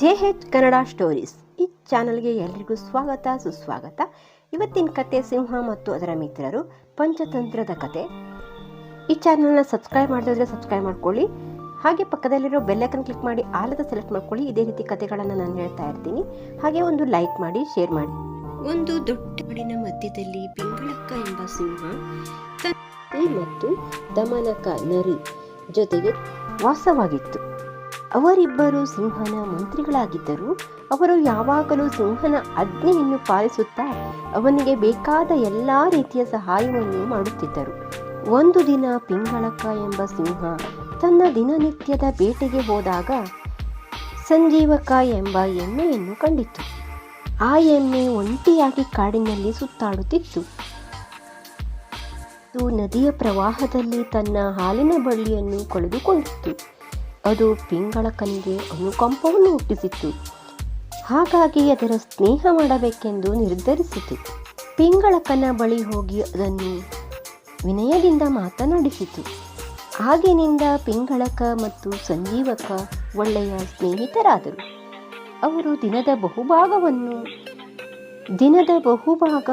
J ಹೆಚ್ Kannada stories ಈ ಚಾನಲ್ಗೆ ಎಲ್ರಿಗೂ ಸ್ವಾಗತ, ಸುಸ್ವಾಗತ. ಇವತ್ತಿನ ಕತೆ ಸಿಂಹ ಮತ್ತು ಅದರ ಮಿತ್ರರು, ಪಂಚತಂತ್ರದ ಕತೆ. ಈ ಚಾನಲ್ನ ಸಬ್ಸ್ಕ್ರೈಬ್ ಮಾಡಿದ್ರೆ ಸಬ್ಸ್ಕ್ರೈಬ್ ಮಾಡ್ಕೊಳ್ಳಿ. ಹಾಗೆ ಪಕ್ಕದಲ್ಲಿರೋ ಬೆಲ್ಲೈಕನ್ ಕ್ಲಿಕ್ ಮಾಡಿ, ಆಲದ ಸೆಲೆಕ್ಟ್ ಮಾಡ್ಕೊಳ್ಳಿ. ಇದೇ ರೀತಿ ಕತೆಗಳನ್ನು ನಾನು ಹೇಳ್ತಾ ಇರ್ತೀನಿ. ಹಾಗೆ ಒಂದು ಲೈಕ್ ಮಾಡಿ, ಶೇರ್ ಮಾಡಿ. ಒಂದು ದೊಡ್ಡ ಕಾಡಿನ ಮಧ್ಯದಲ್ಲಿ ಪಿಂಗಳಕ್ಕ ಎಂಬ ಸಿಂಹ ಮತ್ತು ದಮನಕ ನರಿ ಜೊತೆಗೆ ವಾಸವಾಗಿತ್ತು. ಅವರಿಬ್ಬರು ಸಿಂಹನ ಮಂತ್ರಿಗಳಾಗಿದ್ದರು. ಅವರು ಯಾವಾಗಲೂ ಸಿಂಹನ ಆಜ್ಞೆಯನ್ನು ಪಾಲಿಸುತ್ತಾ ಅವನಿಗೆ ಬೇಕಾದ ಎಲ್ಲ ರೀತಿಯ ಸಹಾಯವನ್ನು ಮಾಡುತ್ತಿದ್ದರು. ಒಂದು ದಿನ ಪಿಂಗಳಕ ಎಂಬ ಸಿಂಹ ತನ್ನ ದಿನನಿತ್ಯದ ಬೇಟೆಗೆ ಹೋದಾಗ ಸಂಜೀವಕ ಎಂಬ ಎಮ್ಮೆಯನ್ನು ಕಂಡಿತು ಆ ಎಮ್ಮೆ ಒಂಟಿಯಾಗಿ ಕಾಡಿನಲ್ಲಿ ಸುತ್ತಾಡುತ್ತಿತ್ತು. ನದಿಯ ಪ್ರವಾಹದಲ್ಲಿ ತನ್ನ ಹಾಲಿನ ಬಳ್ಳಿಯನ್ನು ಕಳೆದುಕೊಂಡಿತ್ತು. ಅದು ಪಿಂಗಳಕನಿಗೆ ಅನುಕಂಪವನ್ನು ಹುಟ್ಟಿಸಿತ್ತು. ಹಾಗಾಗಿ ಅದರ ಸ್ನೇಹ ಮಾಡಬೇಕೆಂದು ನಿರ್ಧರಿಸಿತು. ಪಿಂಗಳಕನ ಬಳಿ ಹೋಗಿ ಅದನ್ನು ವಿನಯದಿಂದ ಮಾತನಾಡಿಸಿತು. ಆಗಿನಿಂದ ಪಿಂಗಳಕ ಮತ್ತು ಸಂಜೀವಕ ಒಳ್ಳೆಯ ಸ್ನೇಹಿತರಾದರು. ಅವರು ದಿನದ ಬಹುಭಾಗವನ್ನು, ದಿನದ ಬಹುಭಾಗ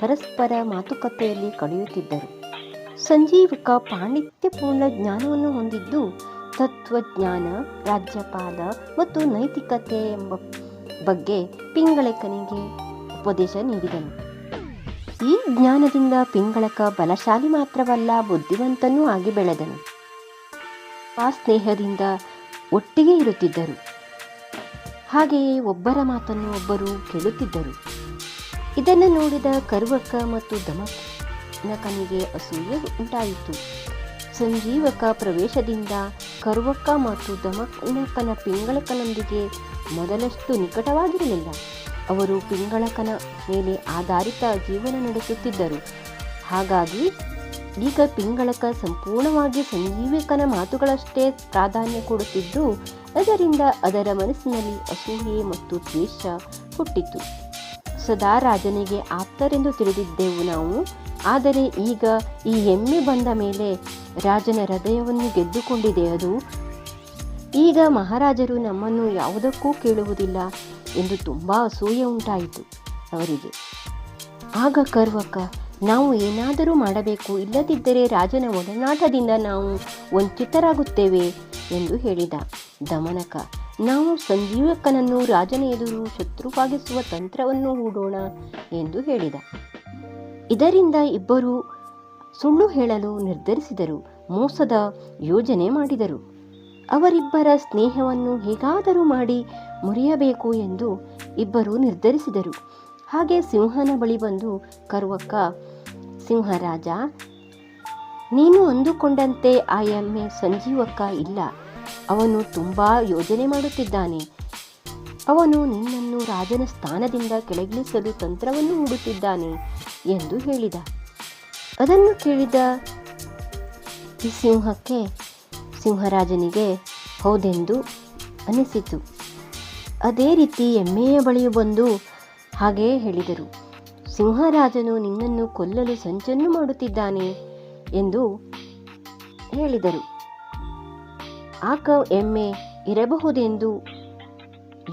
ಪರಸ್ಪರ ಮಾತುಕತೆಯಲ್ಲಿ ಕಳೆಯುತ್ತಿದ್ದರು. ಸಂಜೀವಕ ಪಾಂಡಿತ್ಯಪೂರ್ಣ ಜ್ಞಾನವನ್ನು ಹೊಂದಿದ್ದು ತತ್ವಜ್ಞಾನ, ರಾಜ್ಯಪಾಲ ಮತ್ತು ನೈತಿಕತೆ ಎಂಬ ಬಗ್ಗೆ ಪಿಂಗಳಕನಿಗೆ ಉಪದೇಶ ನೀಡಿದನು. ಈ ಜ್ಞಾನದಿಂದ ಪಿಂಗಳಕ ಬಲಶಾಲಿ ಮಾತ್ರವಲ್ಲ ಬುದ್ಧಿವಂತನೂ ಆಗಿ ಬೆಳೆದನು. ಆ ಸ್ನೇಹದಿಂದ ಒಟ್ಟಿಗೆ ಇರುತ್ತಿದ್ದರು. ಹಾಗೆಯೇ ಒಬ್ಬರ ಮಾತನ್ನು ಒಬ್ಬರು ಕೇಳುತ್ತಿದ್ದರು. ಇದನ್ನು ನೋಡಿದ ಕರುವಕ್ಕ ಮತ್ತು ದಮಕನಿಗೆ ಅಸೂಯೆ ಉಂಟಾಯಿತು. ಸಂಜೀವಕ ಪ್ರವೇಶದಿಂದ ಕರುವಕ್ಕ ಮತ್ತು ದಮಕ್ಕನ ಪಿಂಗಳಕನೊಂದಿಗೆ ಮೊದಲಷ್ಟು ನಿಕಟವಾಗಿರಲಿಲ್ಲ. ಅವರು ಪಿಂಗಳಕನ ಮೇಲೆ ಆಧಾರಿತ ಜೀವನ ನಡೆಸುತ್ತಿದ್ದರು. ಹಾಗಾಗಿ ಈಗ ಪಿಂಗಳಕ ಸಂಪೂರ್ಣವಾಗಿ ಸಂಜೀವಿಕನ ಮಾತುಗಳಷ್ಟೇ ಪ್ರಾಧಾನ್ಯ ಕೊಡುತ್ತಿದ್ದು, ಅದರಿಂದ ಅದರ ಮನಸ್ಸಿನಲ್ಲಿ ಅಸೂಯೆ ಮತ್ತು ದ್ವೇಷ ಹುಟ್ಟಿತು. ಸದಾ ರಾಜನಿಗೆ ಆಪ್ತರೆಂದು ತಿಳಿದಿದ್ದೆವು ನಾವು. ಆದರೆ ಈಗ ಈ ಎಮ್ಮೆ ಬಂದ ಮೇಲೆ ರಾಜನ ಹೃದಯವನ್ನು ಗೆದ್ದುಕೊಂಡಿದೆ ಅದು. ಈಗ ಮಹಾರಾಜರು ನಮ್ಮನ್ನು ಯಾವುದಕ್ಕೂ ಕೇಳುವುದಿಲ್ಲ ಎಂದು ತುಂಬ ಅಸೂಯೆ ಉಂಟಾಯಿತು ಅವರಿಗೆ. ಆಗ ಕರ್ವಕ, ನಾವು ಏನಾದರೂ ಮಾಡಬೇಕು, ಇಲ್ಲದಿದ್ದರೆ ರಾಜನ ಒಡನಾಟದಿಂದ ನಾವು ವಂಚಿತರಾಗುತ್ತೇವೆ ಎಂದು ಹೇಳಿದ ದಮನಕ. ನಾವು ಸಂಜೀವಕನನ್ನು ರಾಜನ ಎದುರು ಶತ್ರುವಾಗಿಸುವ ತಂತ್ರವನ್ನು ಹೂಡೋಣ ಎಂದು ಹೇಳಿದ. ಇದರಿಂದ ಇಬ್ಬರು ಸುಳ್ಳು ಹೇಳಲು ನಿರ್ಧರಿಸಿದರು, ಮೋಸದ ಯೋಜನೆ ಮಾಡಿದರು. ಅವರಿಬ್ಬರ ಸ್ನೇಹವನ್ನು ಹೇಗಾದರೂ ಮಾಡಿ ಮುರಿಯಬೇಕು ಎಂದು ಇಬ್ಬರು ನಿರ್ಧರಿಸಿದರು. ಹಾಗೆ ಸಿಂಹನ ಬಳಿ ಬಂದು, ಕರುವಕ್ಕ, ಸಿಂಹರಾಜ, ನೀನು ಅಂದುಕೊಂಡಂತೆ ಆ ಎಮ್ಮೆ ಸಂಜೀವಕ್ಕ ಇಲ್ಲ. ಅವನು ತುಂಬ ಯೋಜನೆ ಮಾಡುತ್ತಿದ್ದಾನೆ. ಅವನು ನಿನ್ನನ್ನು ರಾಜನ ಸ್ಥಾನದಿಂದ ಕೆಳಗಿಳಿಸಲು ತಂತ್ರವನ್ನು ಹುಡುತ್ತಿದ್ದಾನೆ ಎಂದು ಹೇಳಿದ. ಅದನ್ನು ಕೇಳಿದ ಈ ಸಿಂಹಕ್ಕೆ ಸಿಂಹರಾಜನಿಗೆ, ಹೌದೆಂದು ಅನಿಸಿತು. ಅದೇ ರೀತಿ ಎಮ್ಮೆಯ ಬಳಿಯು ಬಂದು ಹಾಗೆಯೇ ಹೇಳಿದರು. ಸಿಂಹರಾಜನು ನಿನ್ನನ್ನು ಕೊಲ್ಲಲು ಸಂಚನ್ನು ಮಾಡುತ್ತಿದ್ದಾನೆ ಎಂದು ಹೇಳಿದರು. ಆಕ ಎಮ್ಮೆ ಇರಬಹುದೆಂದು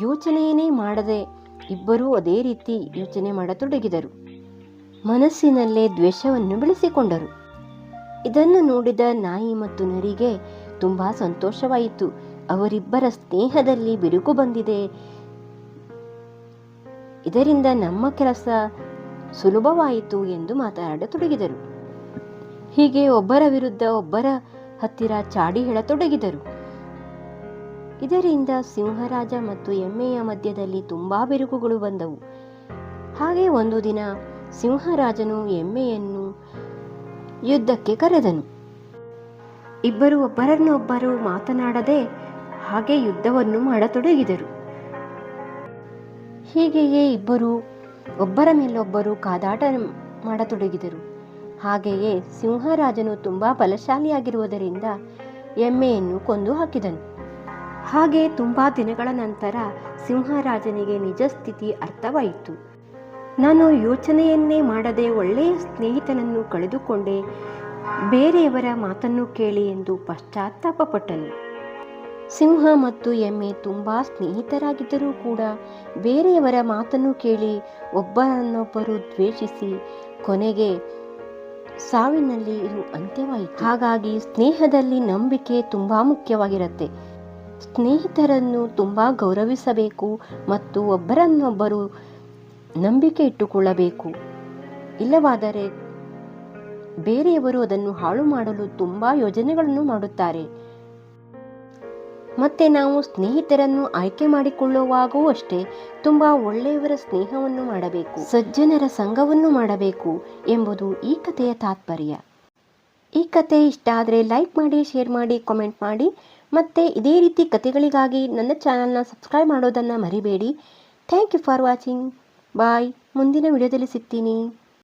ಯೋಚನೆಯೇ ಮಾಡದೆ ಇಬ್ಬರೂ ಅದೇ ರೀತಿ ಯೋಚನೆ ಮಾಡತೊಡಗಿದರು. ಮನಸ್ಸಿನಲ್ಲೇ ದ್ವೇಷವನ್ನು ಬೆಳೆಸಿಕೊಂಡರು. ಇದನ್ನು ನೋಡಿದ ನಾಯಿ ಮತ್ತು ನರಿಗೆ ತುಂಬ ಸಂತೋಷವಾಯಿತು. ಅವರಿಬ್ಬರ ಸ್ನೇಹದಲ್ಲಿ ಬಿರುಕು ಬಂದಿದೆ. ಇದರಿಂದ ನಮ್ಮ ಕೆಲಸ ಸುಲಭವಾಯಿತು ಎಂದು ಮಾತನಾಡತೊಡಗಿದರು. ಹೀಗೆ ಒಬ್ಬರ ವಿರುದ್ಧ ಒಬ್ಬರ ಹತ್ತಿರ ಚಾಡಿ ಹೇಳತೊಡಗಿದರು. ಇದರಿಂದ ಸಿಂಹರಾಜ ಮತ್ತು ಎಮ್ಮೆಯ ಮಧ್ಯದಲ್ಲಿ ತುಂಬಾ ಬಿರುಕುಗಳು ಬಂದವು. ಹಾಗೆ ಒಂದು ದಿನ ಸಿಂಹರಾಜನು ಎಮ್ಮೆಯನ್ನು ಯುದ್ಧಕ್ಕೆ ಕರೆದನು. ಇಬ್ಬರು ಒಬ್ಬರನ್ನೊಬ್ಬರು ಮಾತನಾಡದೆ ಹಾಗೆ ಯುದ್ಧವನ್ನು ಮಾಡತೊಡಗಿದರು. ಹೀಗೆಯೇ ಇಬ್ಬರು ಒಬ್ಬರ ಮೇಲೊಬ್ಬರು ಕಾದಾಟ ಮಾಡತೊಡಗಿದರು. ಹಾಗೆಯೇ ಸಿಂಹರಾಜನು ತುಂಬ ಬಲಶಾಲಿಯಾಗಿರುವುದರಿಂದ ಎಮ್ಮೆಯನ್ನು ಕೊಂದು ಹಾಕಿದನು. ಹಾಗೆ ತುಂಬ ದಿನಗಳ ನಂತರ ಸಿಂಹರಾಜನಿಗೆ ನಿಜ ಸ್ಥಿತಿ ಅರ್ಥವಾಯಿತು. ನಾನು ಯೋಚನೆಯನ್ನೇ ಮಾಡದೆ ಒಳ್ಳೆಯ ಸ್ನೇಹಿತನನ್ನು ಕಳೆದುಕೊಂಡೆ. ಬೇರೆಯವರ ಮಾತನ್ನು ಕೇಳಿ ಎಂದು ಪಶ್ಚಾತ್ತಾಪಪಟ್ಟನು. ಸಿಂಹ ಮತ್ತು ಎಮ್ಮೆ ತುಂಬ ಸ್ನೇಹಿತರಾಗಿದ್ದರೂ ಕೂಡ ಬೇರೆಯವರ ಮಾತನ್ನು ಕೇಳಿ ಒಬ್ಬರನ್ನೊಬ್ಬರು ದ್ವೇಷಿಸಿ ಕೊನೆಗೆ ಸಾವಿನಲ್ಲಿ ಇದು ಅಂತ್ಯವಾಯಿತು. ಹಾಗಾಗಿ ಸ್ನೇಹದಲ್ಲಿ ನಂಬಿಕೆ ತುಂಬ ಮುಖ್ಯವಾಗಿರುತ್ತೆ. ಸ್ನೇಹಿತರನ್ನು ತುಂಬ ಗೌರವಿಸಬೇಕು ಮತ್ತು ಒಬ್ಬರನ್ನೊಬ್ಬರು ನಂಬಿಕೆ ಇಟ್ಟುಕೊಳ್ಳಬೇಕು. ಇಲ್ಲವಾದರೆ ಬೇರೆಯವರು ಅದನ್ನು ಹಾಳು ಮಾಡಲು ತುಂಬ ಯೋಜನೆಗಳನ್ನು ಮಾಡುತ್ತಾರೆ. ಮತ್ತೆ ನಾವು ಸ್ನೇಹಿತರನ್ನು ಆಯ್ಕೆ ಮಾಡಿಕೊಳ್ಳುವಾಗೂ ಅಷ್ಟೇ ತುಂಬ ಒಳ್ಳೆಯವರ ಸ್ನೇಹವನ್ನು ಮಾಡಬೇಕು. ಸಜ್ಜನರ ಸಂಘವನ್ನು ಮಾಡಬೇಕು ಎಂಬುದು ಈ ಕಥೆಯ ತಾತ್ಪರ್ಯ. ಈ ಕತೆ ಇಷ್ಟ ಆದರೆ ಲೈಕ್ ಮಾಡಿ, ಶೇರ್ ಮಾಡಿ, ಕಾಮೆಂಟ್ ಮಾಡಿ. ಮತ್ತು ಇದೇ ರೀತಿ ಕತೆಗಳಿಗಾಗಿ ನನ್ನ ಚಾನಲ್ನ ಸಬ್ಸ್ಕ್ರೈಬ್ ಮಾಡೋದನ್ನು ಮರಿಬೇಡಿ. Thank you for watching bye ಮುಂದಿನ ವಿಡಿಯೋದಲ್ಲಿ ಸಿಗ್ತೀನಿ.